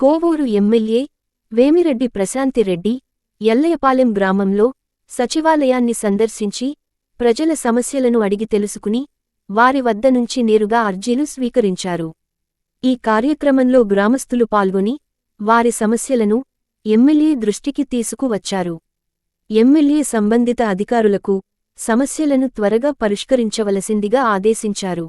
Kovur MLA Vemireddy Prashanti Reddy ఎల్లయపాలెం గ్రామంలో సచివాలయాన్ని సందర్శించి ప్రజల సమస్యలను అడిగి తెలుసుకుని వారి వద్ద నుంచి నేరుగా అర్జీలు స్వీకరించారు. ఈ కార్యక్రమంలో గ్రామస్తులు పాల్గొని వారి సమస్యలను ఎమ్మెల్యే దృష్టికి తీసుకువచ్చారు. ఎమ్మెల్యే సంబంధిత అధికారులకు సమస్యలను త్వరగా పరిష్కరించవలసిందిగా ఆదేశించారు.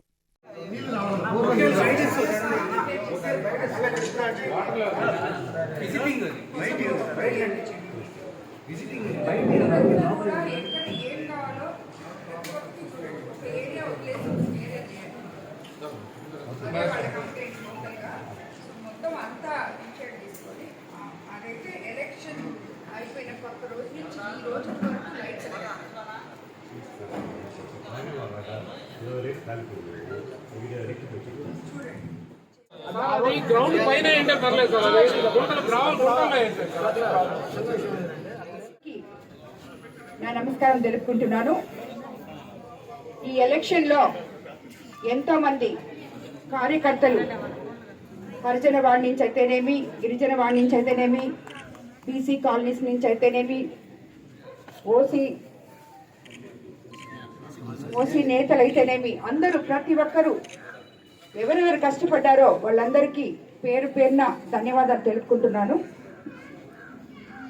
మొత్తం అంతా టీషర్ట్ తీసుకొని అదైతే ఎలక్షన్ అయిపోయిన కొత్త రోజు నుంచి ఈ రోజు వరకు లైట్స్ అది గ్రౌండ్ పైన పర్లేదు సార్ అది గుంటలు గుంటల్లో నా నమస్కారం తెలుపుకుంటున్నాను. ఈ ఎలక్షన్లో ఎంతోమంది కార్యకర్తలు హరిజన వాడి నుంచి అయితేనేమి గిరిజన వాడి నుంచి అయితేనేమి బీసీ కాలనీస్ నుంచి అయితేనేమి ఓసీ ఓసీ నేతలు అయితేనేమి అందరూ ప్రతి ఒక్కరూ ఎవరెవరు కష్టపడ్డారో వాళ్ళందరికీ పేరు పేరున ధన్యవాదాలు తెలుపుకుంటున్నాను.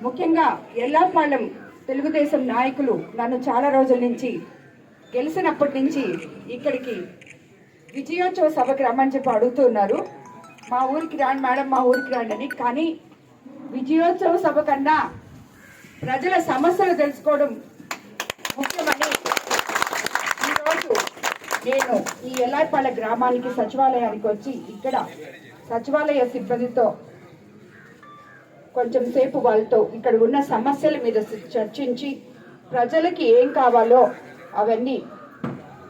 ముఖ్యంగా ఎల్లాపాలెం తెలుగుదేశం నాయకులు నన్ను చాలా రోజుల నుంచి గెలిచినప్పటి నుంచి ఇక్కడికి విజయోత్సవ సభకి రమ్మని చెప్పి అడుగుతున్నారు మా ఊరికి రాండి మేడం మా ఊరికి రాండి అని. కానీ విజయోత్సవ సభ కన్నా ప్రజల సమస్యలు తెలుసుకోవడం ముఖ్యమని నేను ఈ ఎల్లాయిపాలె గ్రామానికి సచివాలయానికి వచ్చి ఇక్కడ సచివాలయ సిబ్బందితో కొంచెం సేపు వాళ్ళతో ఇక్కడ ఉన్న సమస్యల మీద చర్చించి ప్రజలకి ఏం కావాలో అవన్నీ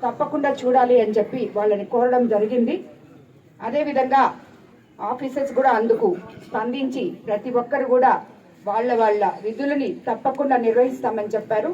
తప్పకుండా చూడాలి అని చెప్పి వాళ్ళని కోరడం జరిగింది. అదేవిధంగా ఆఫీసర్స్ కూడా అందుకు స్పందించి ప్రతి ఒక్కరు కూడా వాళ్ళ వాళ్ళ విధులని తప్పకుండా నిర్వహిస్తామని చెప్పారు.